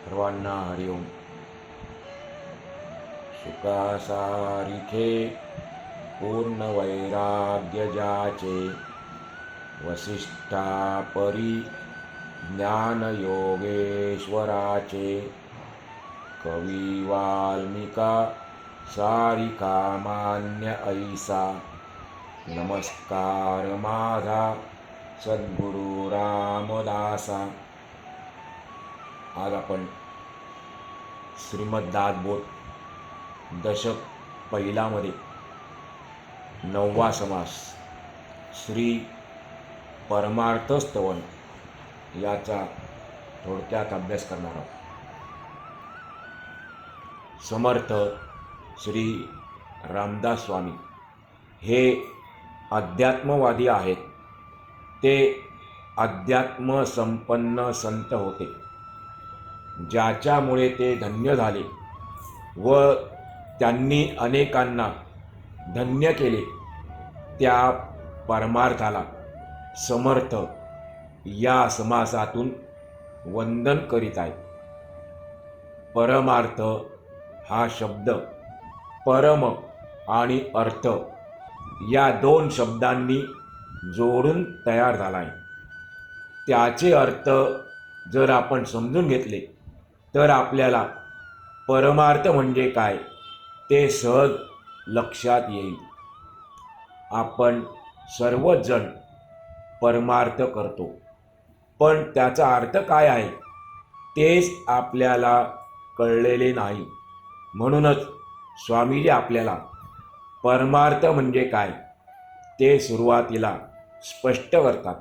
सर्वांना हरिओम सुखासारिथे पूर्ण वैराग्य वसिष्ठा परी ज्ञानयोगेश्वराचे कवी वाल्मिका सारिका मान्य ऐसा नमस्कार माझा सद्गुरु रामदासा. आज आपण श्रीमद दासबोध दशक पहिलामध्ये नववा समास श्री परमार्थस्तवन याचा थोडक्यात अभ्यास करणार आहोत. समर्थ श्री रामदास स्वामी हे अध्यात्मवादी आहेत. ते अध्यात्मसंपन्न संत होते. ज्याच्यामुळे ते धन्य झाले व त्यांनी अनेकांना धन्य केले त्या परमार्थाला समर्थ या समासातून वंदन करीत आहेत. परमार्थ हा शब्द परम आणि अर्थ या दोन शब्दांनी जोडून तयार झाला आहे. त्याचे अर्थ जर आपण समजून घेतले तर आपल्याला परमार्थ म्हणजे काय? ते सहज लक्षात येईल. आपण सर्वजण परमार्थ करतो. पण त्याचा अर्थ काय आहे? तेच आपल्याला कळलेले नाही. म्हणूनच स्वामीजी आपल्याला परमार्थ म्हणजे काय? ते सुरुवातीला स्पष्ट करतात.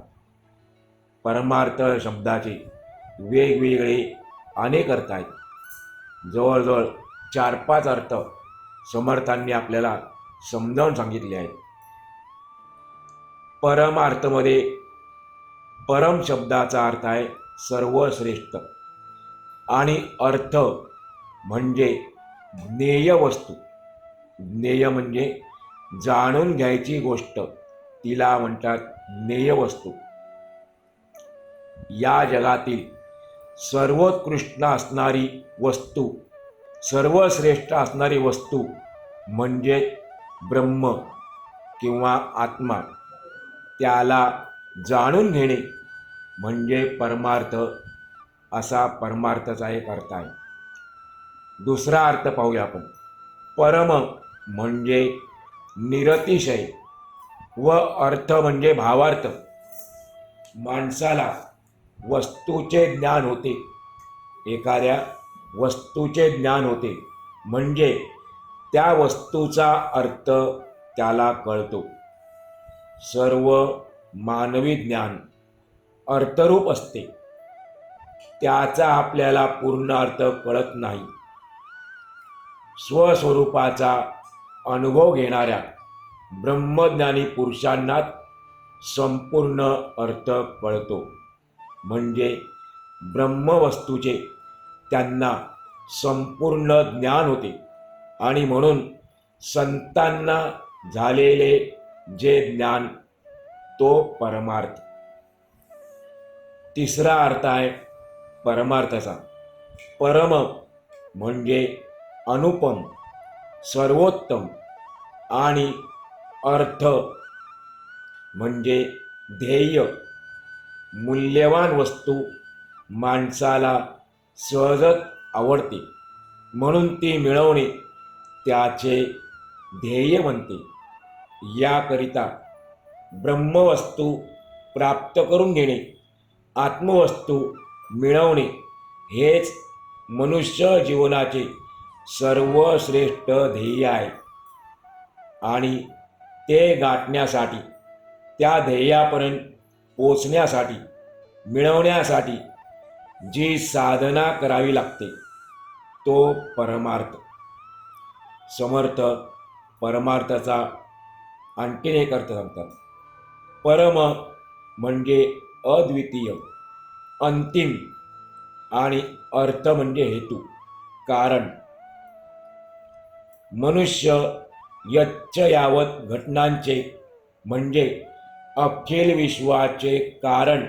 परमार्थ शब्दाचे वेगवेगळे अनेक अर्थ आहेत. जवळजवळ चार पाच अर्थ समर्थांनी आपल्याला समजावून सांगितले आहेत. परमार्थमध्ये परम शब्दाचा अर्थ आहे सर्वश्रेष्ठ. आणि अर्थ म्हणजे ज्ञेय वस्तू. ज्ञेय म्हणजे जाणून घ्यायची गोष्ट. तिला म्हणतात ज्ञेय वस्तू. या जगातील सर्वोत्कृष्ट असणारी वस्तू सर्वश्रेष्ठ असणारी वस्तू म्हणजे ब्रह्म किंवा आत्मा. त्याला जाणून घेणे म्हणजे परमार्थ असा परमार्थाचा एक अर्थ आहे. दुसरा अर्थ पाहूया आपण. परम म्हणजे निरतिशय व अर्थ म्हणजे भावार्थ. माणसाला वस्तूचे ज्ञान होते. एखाद्या वस्तूचे ज्ञान होते. म्हणजे त्या वस्तूचा अर्थ त्याला कळतो. सर्व मानवी ज्ञान अर्थरूप असते. त्याचा आपल्याला पूर्ण अर्थ कळत नाही. स्वस्वरूपाचा अनुभव घेणाऱ्या ब्रह्मज्ञानी पुरुषांनाच संपूर्ण अर्थ कळतो. म्हणजे ब्रह्मवस्तूचे त्यांना संपूर्ण ज्ञान होते. आणि म्हणून संतांना झालेले जे ज्ञान तो परमार्थ. तिसरा अर्थ आहे परमार्थाचा. परम म्हणजे अनुपम सर्वोत्तम आणि अर्थ म्हणजे ध्येय. मूल्यवान वस्तू माणसाला सहजच आवडते. म्हणून ती मिळवणे त्याचे ध्येय बनते. याकरिता ब्रह्मवस्तू प्राप्त करून घेणे आत्मवस्तू मिळवणे हेच मनुष्य जीवनाचे सर्वश्रेष्ठ ध्येय आहे. आणि ते गाठण्यासाठी त्या ध्येयापर्यंत पोचण्यासाठी मिळवण्यासाठी जी साधना करावी लागते तो परमार्थ. समर्थ परमार्थाचा आणखीन एक अर्थ सांगतात. परम म्हणजे अद्वितीय अंतिम आणि अर्थ म्हणजे हेतू कारण. मनुष्य यच्च यावत घटनांचे म्हणजे अखिल विश्वाचे कारण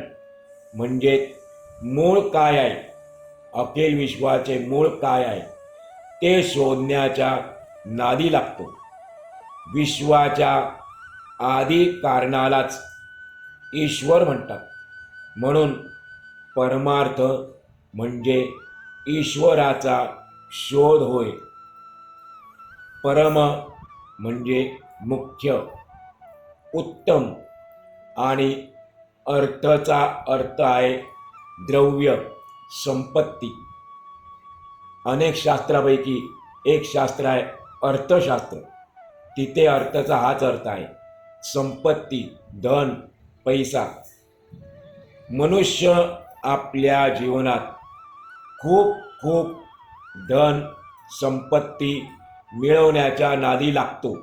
म्हणजे मूळ काय आहे? अखिल विश्वाचे मूळ काय आहे? ते शोधण्याच्या नादी लागतो. विश्वाच्या आदी कारणालाच ईश्वर म्हणतात. म्हणून परमार्थ म्हणजे ईश्वराचा शोध होय. परम म्हणजे मुख्य उत्तम आणि अर्थचा अर्थ आहे द्रव्य संपत्ती. अनेक शास्त्रापैकी एक शास्त्र आहे अर्थशास्त्र. तिथे अर्थाचा हाच अर्थ आहे संपत्ती धन पैसा. मनुष्य आपल्या जीवनात खूप खूप धन संपत्ती मिळवण्याच्या नादी लागतो.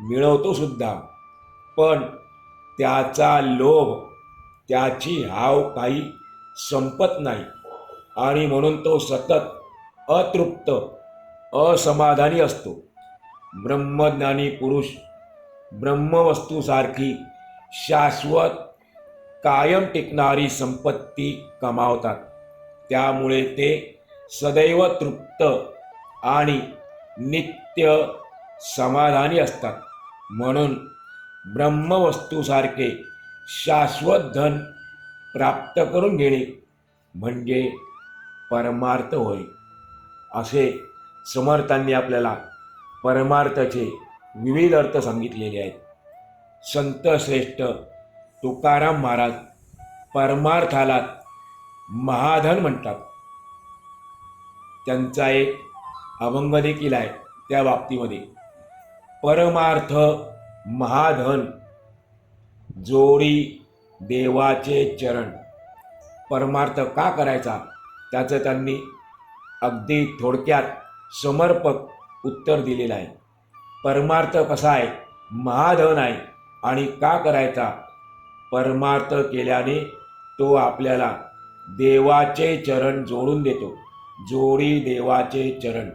मिळवतो सुद्धा. पण त्याचा लोभ त्याची हाव काही संपत नाही. आणि म्हणून तो सतत अतृप्त असमाधानी असतो. ब्रह्मज्ञानी पुरुष ब्रह्मवस्तूसारखी शाश्वत कायम टिकणारी संपत्ती कमावतात. त्यामुळे ते सदैव तृप्त आणि नित्य समाधानी असतात. म्हणून ब्रह्मवस्तूसारखे शाश्वत धन प्राप्त करून घेणे म्हणजे परमार्थ होय. असे समर्थांनी आपल्याला परमार्थाचे विविध अर्थ सांगितलेले आहेत. संत श्रेष्ठ तुकाराम महाराज परमार्थाला महाधन म्हणतात. त्यांचा एक अभंग देखील आहे त्या बाबतीमध्ये. परमार्थ महाधन जोडी देवाचे चरण. परमार्थ का करायचा? त्याचं त्यांनी अगदी थोडक्यात समर्पक उत्तर दिलेलं आहे. परमार्थ कसा आहे? महाधन आहे. आणि का करायचा? परमार्थ केल्याने तो आपल्याला देवाचे चरण जोडून देतो. जोडी देवाचे चरण.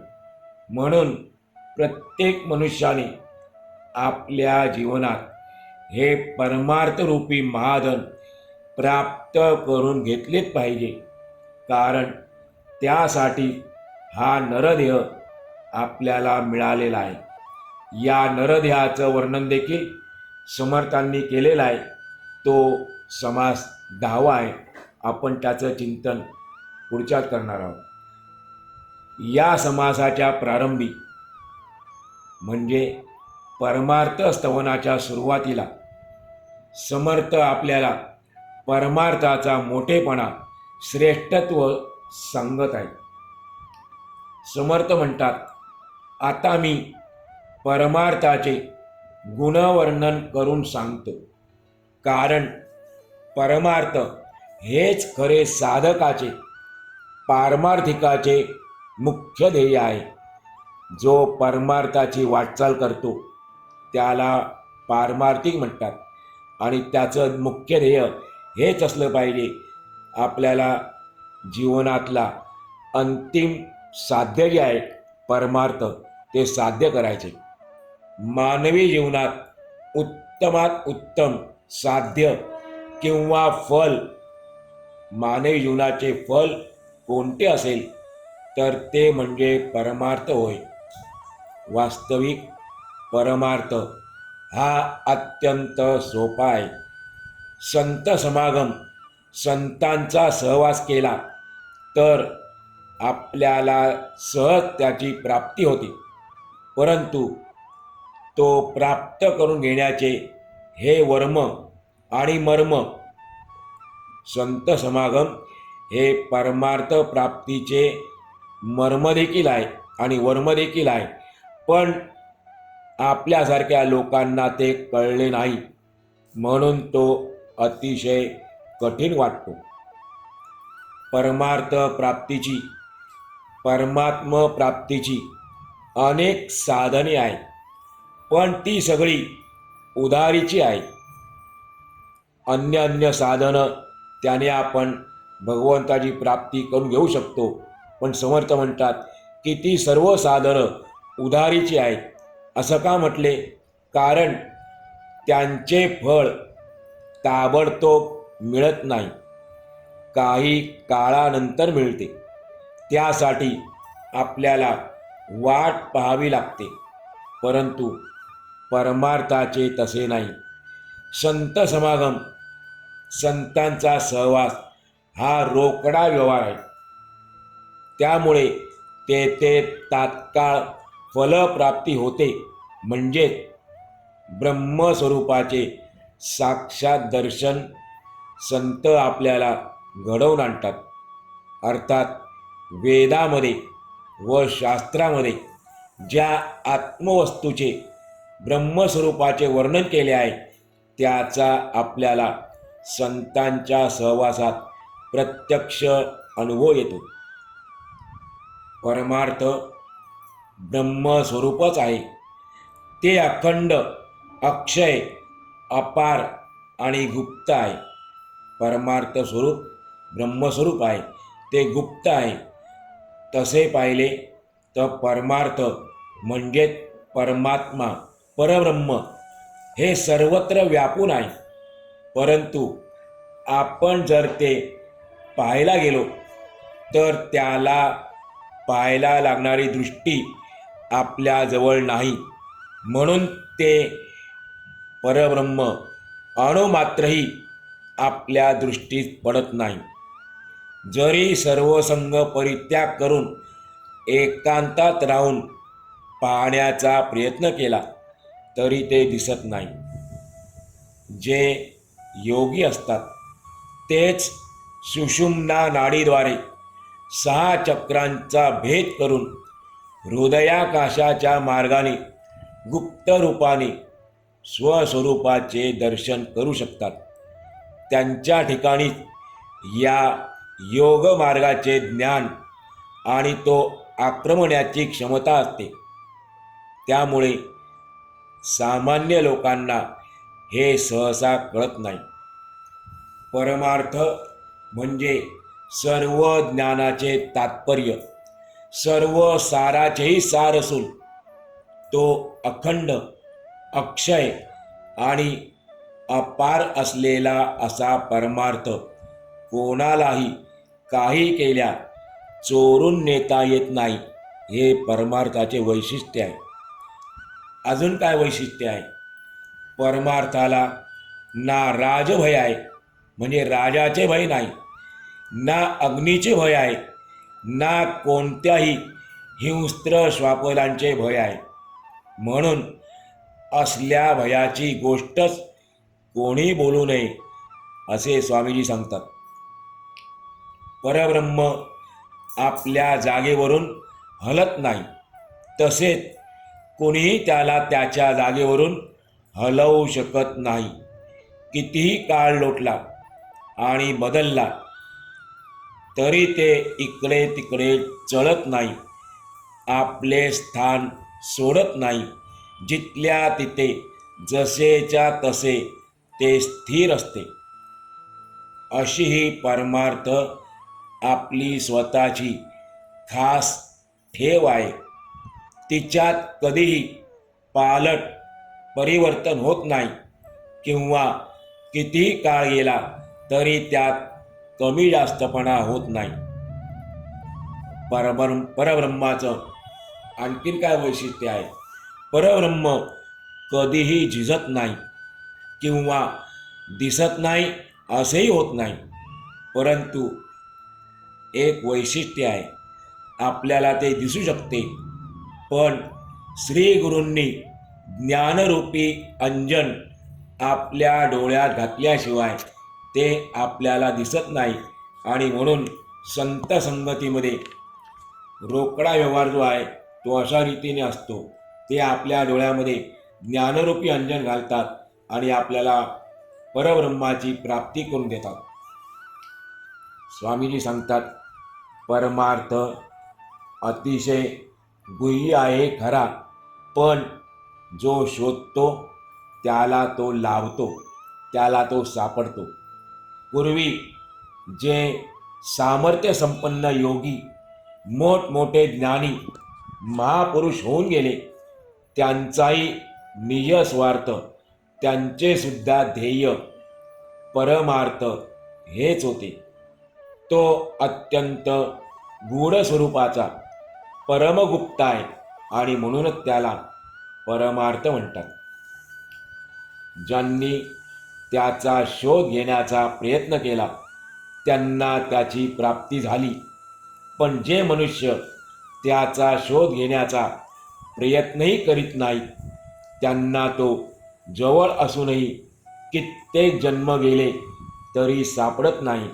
म्हणून प्रत्येक मनुष्याने आपल्या जीवनात हे परमार्थरूपी महाधन प्राप्त करून घेतलेच पाहिजे. कारण त्यासाठी हा नरदेह आपल्याला मिळालेला आहे. या नरदेहाचं वर्णन देखील समर्थांनी केलेलं आहे. तो समास दहावा आहे. आपण त्याचं चिंतन पुढच्यात करणार आहोत. या समासाच्या प्रारंभी म्हणजे परमार्थ स्तवनाच्या सुरुवातीला. समर्थ आपल्याला परमार्थाचा मोठेपणा श्रेष्ठत्व सांगत आहे. समर्थ म्हणतात आता मी परमार्थाचे गुणवर्णन करून सांगतो. कारण परमार्थ हेच खरे साधकाचे पारमार्थिकाचे मुख्य ध्येय आहे. जो परमार्थाची वाटचाल करतो. त्याला पारमार्थिक म्हणतात. आणि त्याचं मुख्य ध्येय हेच असलं पाहिजे. आपल्याला जीवनातला अंतिम साध्य जे आहे परमार्थ ते साध्य करायचे. मानवी जीवनात उत्तमात उत्तम साध्य किंवा फल मानवी जीवनाचे फल कोणते असेल तर ते म्हणजे परमार्थ होय. वास्तविक परमार्थ हा अत्यंत सोपा आहे. संत समागम संतांचा सहवास केला तर आपल्याला सहज त्याची प्राप्ती होते. परंतु तो प्राप्त करून घेण्याचे हे वर्म आणि मर्म संत समागम हे परमार्थ प्राप्तीचे मर्मदेखील आहे आणि वर्म देखील आहे. पण आपल्यासारख्या लोकांना ते कळले नाही. म्हणून तो अतिशय कठीण वाटतो. परमार्थ प्राप्तीची परमात्म प्राप्तीची अनेक साधने आहेत. पण ती सगळी उधारीची आहे अन्य अन्य साधनं त्याने आपण भगवंताची प्राप्ती करून घेऊ शकतो. पण समर्थ म्हणतात की ती सर्व साधनं उधारीची आहेत. असं का म्हटले? कारण त्यांचे फळ ताबडतोब मिळत नाही. काही काळानंतर मिळते. त्यासाठी आपल्याला वाट पाहावी लागते. परंतु परमार्थाचे तसे नाही. संत समागम संतांचा सहवास हा रोकडा व्यवहार आहे. त्यामुळे तेथे तात्काळ फलप्राप्ती होते. म्हणजे ब्रह्मस्वरूपाचे साक्षात दर्शन संत आपल्याला घडवून आणतात. अर्थात वेदामध्ये व शास्त्रामध्ये ज्या आत्मवस्तूचे ब्रह्मस्वरूपाचे वर्णन केले आहे त्याचा आपल्याला संतांच्या सहवासात प्रत्यक्ष अनुभव येतो. परमार्थ ब्रह्मस्वरूपच आहे. ते अखंड अक्षय अपार आणि गुप्त आहे. परमार्थ स्वरूप ब्रह्मस्वरूप आहे. ते गुप्त आहे. तसे पाहिले तर परमार्थ म्हणजेच परमात्मा परब्रह्म हे सर्वत्र व्यापून आहे. परंतु आपण जर ते पाहायला गेलो तर त्याला पाहायला लागणारी दृष्टी आपल्याजवळ नाही. म्हणून ते परब्रह्म अणुमात्रही आपल्या दृष्टीत पडत नाही. जरी सर्वसंग परित्याग करून एकांतात राहून पाहण्याचा प्रयत्न केला तरी ते दिसत नाही. जे योगी असतात तेच सुषुम्ना नाडीद्वारे सहा चक्रांचा भेद करून हृदयाकाशाच्या मार्गाने गुप्त रूपाने स्वस्वरूपाचे दर्शन करू शकतात. त्यांच्या ठिकाणीच या योग मार्गाचे ज्ञान आणि तो आक्रमण्याची क्षमता असते. त्यामुळे सामान्य लोकांना हे सहसा कळत नाही. परमार्थ म्हणजे सर्व ज्ञानाचे तात्पर्य. सर्व साराचेही सार असून तो अखंड अक्षय आणि अपार असलेला असा परमार्थ कोणालाही काही केल्या चोरून नेता येत नाही हे परमार्थाचे वैशिष्ट्य आहे. अजून काय वैशिष्ट्य आहे? परमार्थाला ना राजभय आहे म्हणजे राजाचे भय नाही ना अग्नीचे भय आहे ना कोणत्याही हिंस्त्र श्वापलांचे भय आहे. म्हणून असल्या भयाची गोष्टच कोणी बोलू नये असे स्वामीजी सांगतात. परब्रह्म आपल्या जागेवरून हलत नाही. तसेच कोणीही त्याला त्याच्या जागेवरून हलवू शकत नाही. कितीही काळ लोटला आणि बदलला तरी ते इकडे तिकडे चढत नाही. आपले स्थान सोडत नाही. जिथल्या तिथे जसेच्या तसे ते स्थिर असते. अशी ही परमार्थ आपली स्वतःची खास ठेव आहे. तिच्यात कधीही पालट परिवर्तन होत नाही. किंवा कितीही काळ गेला तरी त्यात कमी जास्तपणा होत नाही. परब्र परब्रह्माचं आणखीन काय वैशिष्ट्य आहे? परब्रह्म कधीही झिजत नाही किंवा दिसत नाही असेही होत नाही. परंतु एक वैशिष्ट्य आहे आपल्याला ते दिसू शकते. पण श्री गुरूंनी ज्ञानरूपी अंजन आपल्या डोळ्यात घातल्याशिवाय ते आपल्याला दिसत नाही. आणि म्हणून संत संगतीमध्ये रोकडा व्यवहार जो आहे तो अशा रीतीने असतो. ते आपल्या डोळ्यामध्ये ज्ञानरूपी अंजन घालतात आणि आपल्याला परब्रह्माची प्राप्ती करून देतात. स्वामीजी सांगतात परमार्थ अतिशय गुह्य आहे खरा पण जो शोधतो त्याला तो लावतो त्याला तो सापडतो. पूर्वी जे सामर्थ्य संपन्न योगी मोठमोठे ज्ञानी महापुरुष होऊन गेले त्यांचाही निज स्वार्थ ध्येय परमार्थ हेच होते. तो अत्यंत गूढ स्वरूपाचा परमगुप्त आहे आणि म्हणूनच त्याला परमार्थ म्हणतात. ज्यांनी त्याचा शोध घेण्याचा प्रयत्न केला. त्यांना त्याची प्राप्ती झाली. पण जे मनुष्य त्याचा शोध घेण्याचा प्रयत्नही करीत नाहीत त्यांना तो जवळ असूनही कित्येक जन्म गेले तरी सापडत नाही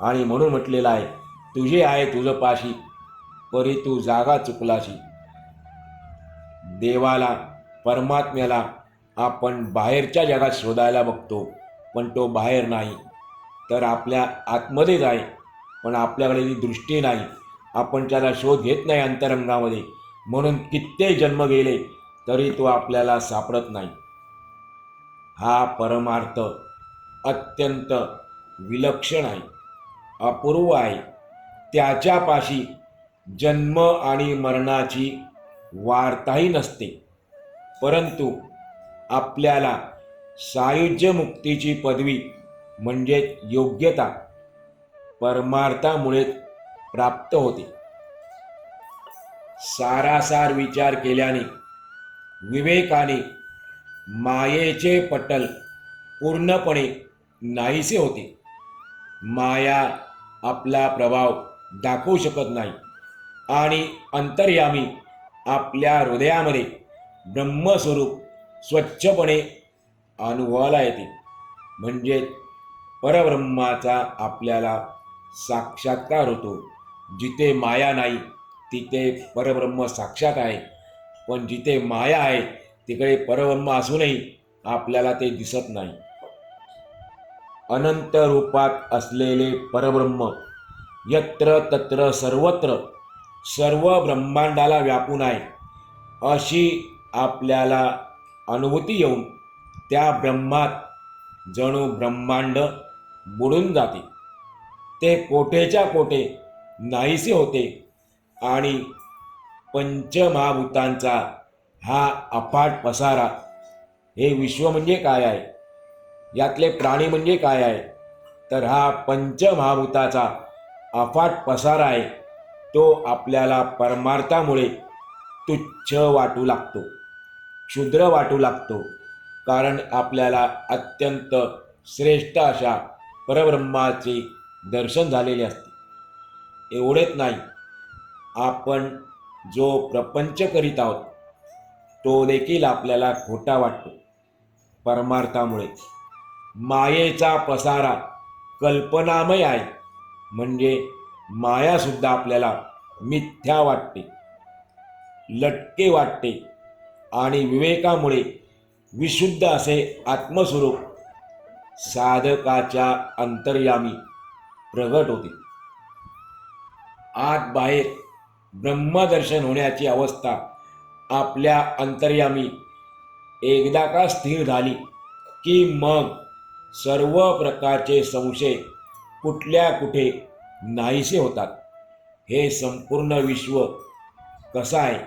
आणि म्हणून म्हटलेलं आहे तुझे आहे तुझं पाशी परी तू जागा चुकलाशी. देवाला परमात्म्याला आपण बाहेरच्या जगात शोधायला बघतो. पण तो बाहेर नाही. तर आपल्या आतमध्येच आहे पण आपल्याकडे ती दृष्टी नाही. आपण त्याला शोध घेत नाही अंतरंगामध्ये. म्हणून कित्येक जन्म गेले तरी तो आपल्याला सापडत नाही. हा परमार्थ अत्यंत विलक्षण आहे. अपूर्व आहे. त्याच्यापाशी जन्म आणि मरणाची वार्ताही नसते. परंतु आपल्याला सायुज्य मुक्तीची पदवी म्हणजे योग्यता परमार्थामुळे प्राप्त होते. सारासार विचार केल्याने विवेकाने मायेचे पटल पूर्णपणे नाहीसे होते. माया आपला प्रभाव दाखवू शकत नाही आणि अंतर्यामी आपल्या हृदयामध्ये ब्रह्मस्वरूप स्वच्छपणे अनुभवाला येते म्हणजे परब्रह्माचा आपल्याला साक्षात्कार होतो. जिथे माया नाही तिथे परब्रह्म साक्षात आहे. पण जिथे माया आहे तिकडे परब्रह्म असूनही आपल्याला ते दिसत नाही. अनंत रूपात असलेले परब्रह्म यत्र तत्र सर्वत्र सर्व ब्रह्मांडाला व्यापून आहे. अशी आपल्याला अनुभूती येऊन त्या ब्रह्मात जणू ब्रह्मांड बुडून जाते. ते कोठेच्या कोटे नाहीसे होते आणि पंचमहाभूतांचा हा अफाट पसारा हे विश्व म्हणजे काय आहे? यातले प्राणी म्हणजे काय आहे? तर हा पंचमहाभूताचा अफाट पसारा आहे तो आपल्याला परमार्थामुळे तुच्छ वाटू लागतो क्षुद्र वाटू लागतो. कारण आपल्याला अत्यंत श्रेष्ठ अशा परब्रह्माचे दर्शन झालेले असते. एवढेच नाही आपण जो प्रपंच करीत आहोत तो देखील आपल्याला खोटा वाटतो. परमार्थामुळे. मायेचा पसारा कल्पनामय आहे. म्हणजे मायासुद्धा आपल्याला मिथ्या वाटते लटके वाटते आणि विवेकामुळे विशुद्ध असे आत्मस्वरूप साधकाच्या अंतर्यामी प्रगट होते आत बाहेर ब्रह्मदर्शन होण्याची अवस्था आपल्या अंतर्यामी एकदा का स्थिर झाली की मग सर्व प्रकारचे संशय कुठल्या कुठे नाहीसे होतात. हे संपूर्ण विश्व कसं आहे?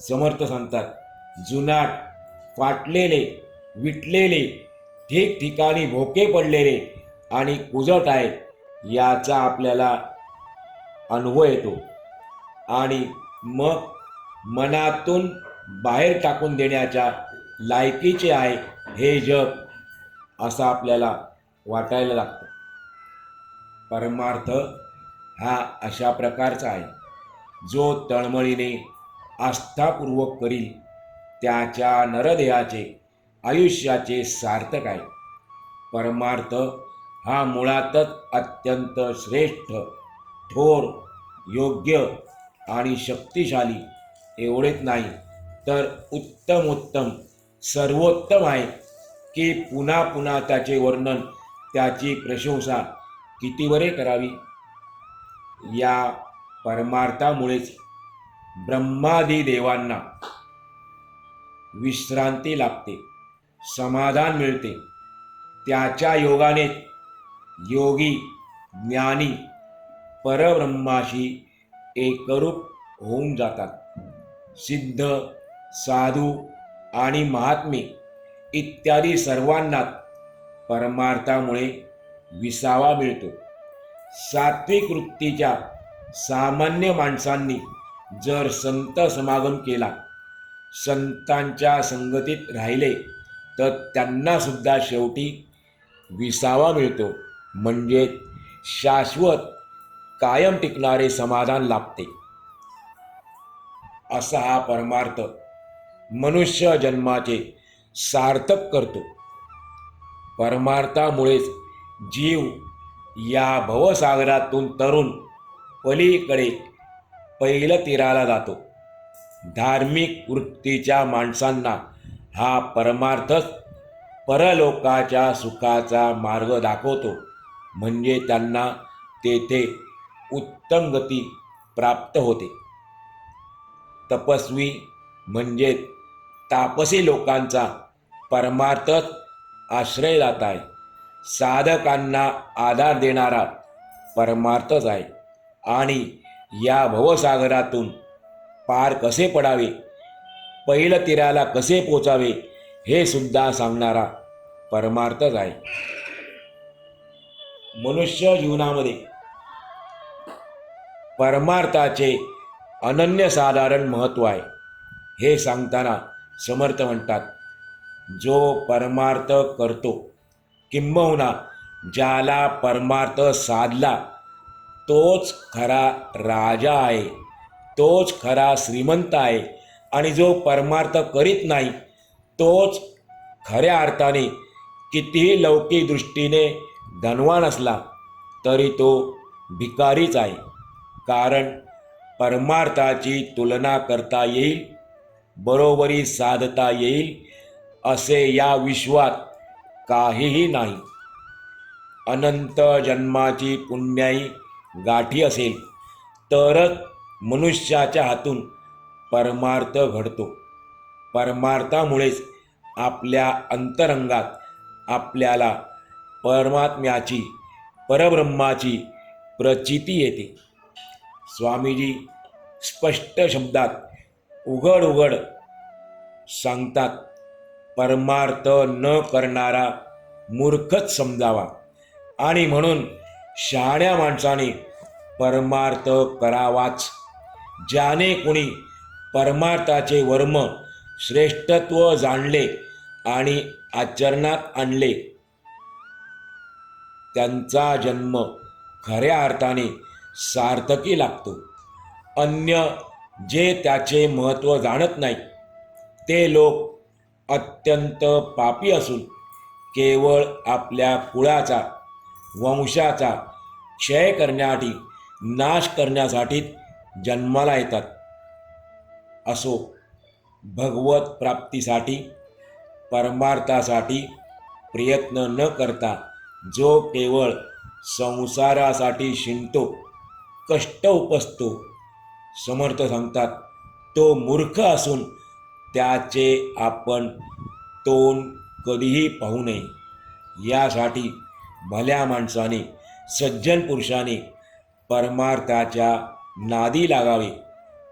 समर्थ सांगतात. जुनाट फाटलेले विटलेले ठिकठिकाणी भोके पडलेले आणि कुजट आहे याचा आपल्याला अनुभव येतो. आणि मग मनातून बाहेर टाकून देण्याच्या लायकीचे आहे हे जग असं आपल्याला वाटायला लागतं. परमार्थ हा अशा प्रकारचा आहे जो तळमळीने आस्थापूर्वक करील. त्याच्या नरदेहाचे आयुष्याचे सार्थक आहे. परमार्थ हा मुळातच अत्यंत श्रेष्ठ थोर योग्य आणि शक्तिशाली एवढेच नाही तर उत्तम उत्तम सर्वोत्तम आहे की पुन्हा पुन्हा त्याचे वर्णन त्याची प्रशंसा किती बरे करावी? या परमार्थामुळेच ब्रह्मादी देवांना विश्रांती लाभते समाधान मिळते. त्याच्या योगाने योगी ज्ञानी परब्रह्माशी एकरूप होऊन जातात. सिद्ध साधू आणि महात्मे इत्यादी सर्वांना परमार्थामुळे विसावा मिळतो. सात्विक वृत्तीच्या सामान्य माणसांनी जर संत समागम केला संतांच्या संगतीत राहिले तर त्यांनासुद्धा शेवटी विसावा मिळतो. म्हणजे शाश्वत कायम टिकणारे समाधान लाभते. असा हा परमार्थ मनुष्य जन्माचे सार्थक करतो. परमार्थामुळेच जीव या भवसागरातून तरुण पलीकडे पहिलं तीराला जातो. धार्मिक वृत्तीच्या माणसांना हा परमार्थच परलोकाच्या सुखाचा मार्ग दाखवतो. म्हणजे त्यांना तेथे उत्तम गती प्राप्त होते. तपस्वी म्हणजे तापसी लोकांचा परमार्थच आश्रयदाता आहे. साधकांना आधार देणारा परमार्थच आहे. आणि या भवसागरातून पार कसे पडावे? पहिलं तीराला कसे पोचावे? हे सुद्धा सांगणारा परमार्थच आहे. मनुष्य जीवनामध्ये परमार्थाचे अनन्यसाधारण महत्त्व आहे. हे सांगताना समर्थ म्हणतात जो परमार्थ करतो किंबहुना ज्याला परमार्थ साधला तोच खरा राजा आहे. तोच खरा श्रीमंत आहे आणि जो परमार्थ करीत नाही तोच खऱ्या अर्थाने कितीही लौकिक दृष्टीने धनवान असला तरी तो भिकारीच आहे. कारण परमार्थाची तुलना करता येईल बरोबरी साधता येईल असे या विश्वात काहीही नाही. अनंत जन्माची पुण्याई गाठी असेल तरच मनुष्याच्या हातून परमार्थ घडतो. परमार्थामुळेच आपल्या अंतरंगात आपल्याला परमात्म्याची परब्रह्माची प्रचिती येते. स्वामीजी स्पष्ट शब्दात उघड उघड सांगतात परमार्थ न करणारा मूर्खच समजावा. आणि म्हणून शहाण्या माणसाने परमार्थ करावाच ज्याने कोणी परमार्थाचे वर्म श्रेष्ठत्व जाणले आणि आचरणात आणले. त्यांचा जन्म खऱ्या अर्थाने सार्थकी लागतो. अन्य जे त्याचे महत्त्व जाणत नाही ते लोक अत्यंत पापी असून केवळ आपल्या कुळाचा वंशाचा क्षय करण्यासाठी नाश करण्यासाठी जन्माला येतात. असो भगवत प्राप्तीसाठी परमार्थासाठी प्रयत्न न करता जो केवळ संसारासाठी शिंतो कष्ट उपसतो समर्थ सांगतात तो मूर्ख असून त्याचे आपण तोंड कधीही पाहू नये. यासाठी भल्या माणसाने सज्जन पुरुषाने परमार्थाच्या नादी लागावे.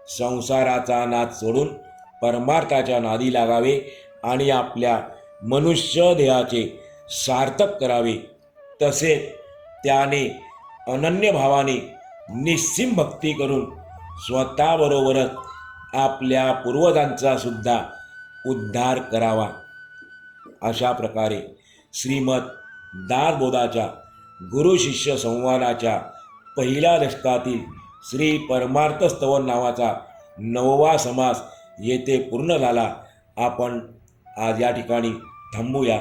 संसाराचा नाद सोडून परमार्थाच्या नादी लागावे आणि आपल्या मनुष्य देहाचे सार्थक करावे. तसेच त्याने अनन्य भावाने निस्सिम भक्ती करून स्वतःबरोबरच आपल्या पूर्वजांचा सुद्धा उद्धार करावा. अशा प्रकारे श्रीमद दारबोधाच्या गुरु शिष्य संवादाच्या पहिल्या दशकातील श्री परमार्थ स्तवन नावाचा नववा समास येथे पूर्ण झाला. आपण आज या ठिकाणी थांबूया.